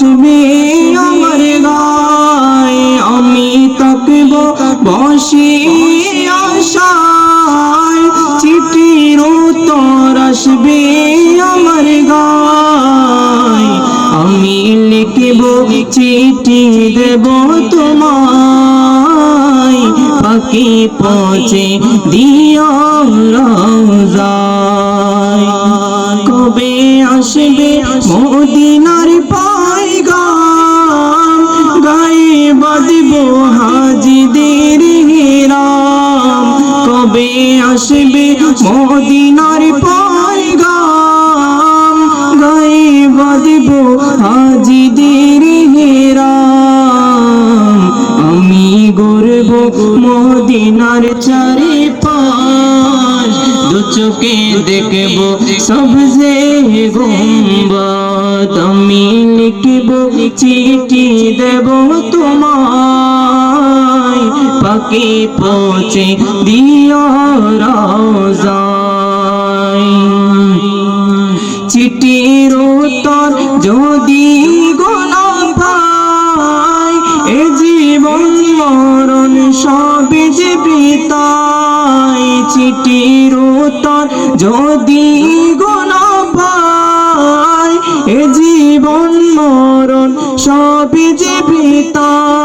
আসবে আমার গায় আমি তাকব বসে আশায়। চিঠির উত্তর আসবে আমার গায়। আমি লিখব, চিঠি দেব তোমায়। পাখি পৌঁছে দিও কবে আসবে মদিনার কবে আসবে মদিনার পায়গাম? গায়ে বাঁধব হাজিদের হিরাম। আমি গর্ব মদিনার চারি পাশ দু চোখে দেখব সবজে গুম্বদ। আমি লিখব চিঠি দেব তোমায় পাখি পৌঁছে দিও রাজায় চিঠির উত্তর যদি জীবন মরণ যে বিতাই চিঠির উত্তর যদি পাই এ জীবন মরণ সবে যে বিতাই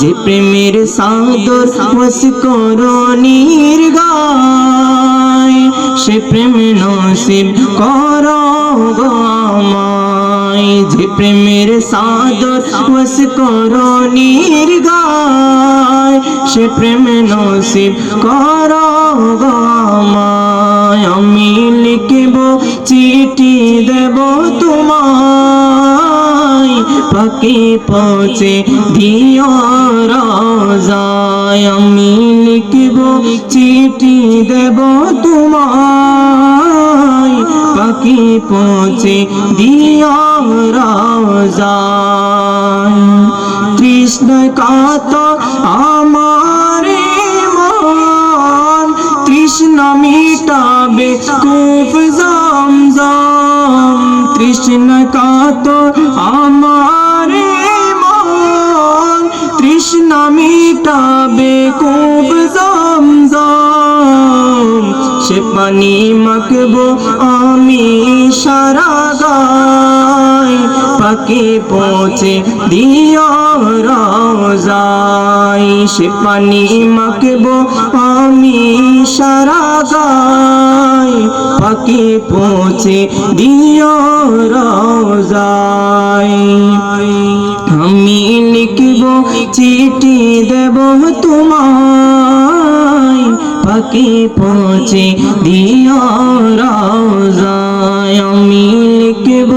যে প্রেমের সাদর বস করণীর গায় সে প্রেম নসিব কর গামায় যে প্রেমের সাদর বস করণীর গায় সে প্রেম নসিব কর গামায় আমি লিখব, চিঠি দেব তোমায়। পাখি পৌঁছে দিও রাজায়। আমি লিখব, চিঠি দেব তোমায়। পাখি পৌঁছে দিও রাজায়। কৃষ্ণ কাত আমারে কৃষ্ণ মিটাবে কূপ জম জম কৃষ্ণ কাত আমারে কৃষ্ণ মিটাবে কূপ জম জম সে পানি মাখবো আমি সারা গায়। পাকে পৌঁছে দিও রাজাই সে পানি মাখবো আমি সারা গায়। পাকে পৌঁছে দিও রাজাই চিঠি দেব তোমায়। পাখি পৌঁছে দিও রাজায় আমি লিখব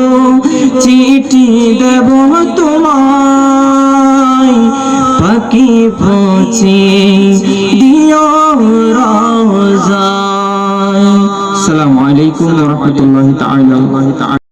চিঠি দেব তোমায়। পাখি পৌঁছে দিও রাজায় আসসালামু আলাইকুম ওয়া রাহমাতুল্লাহি তাআলা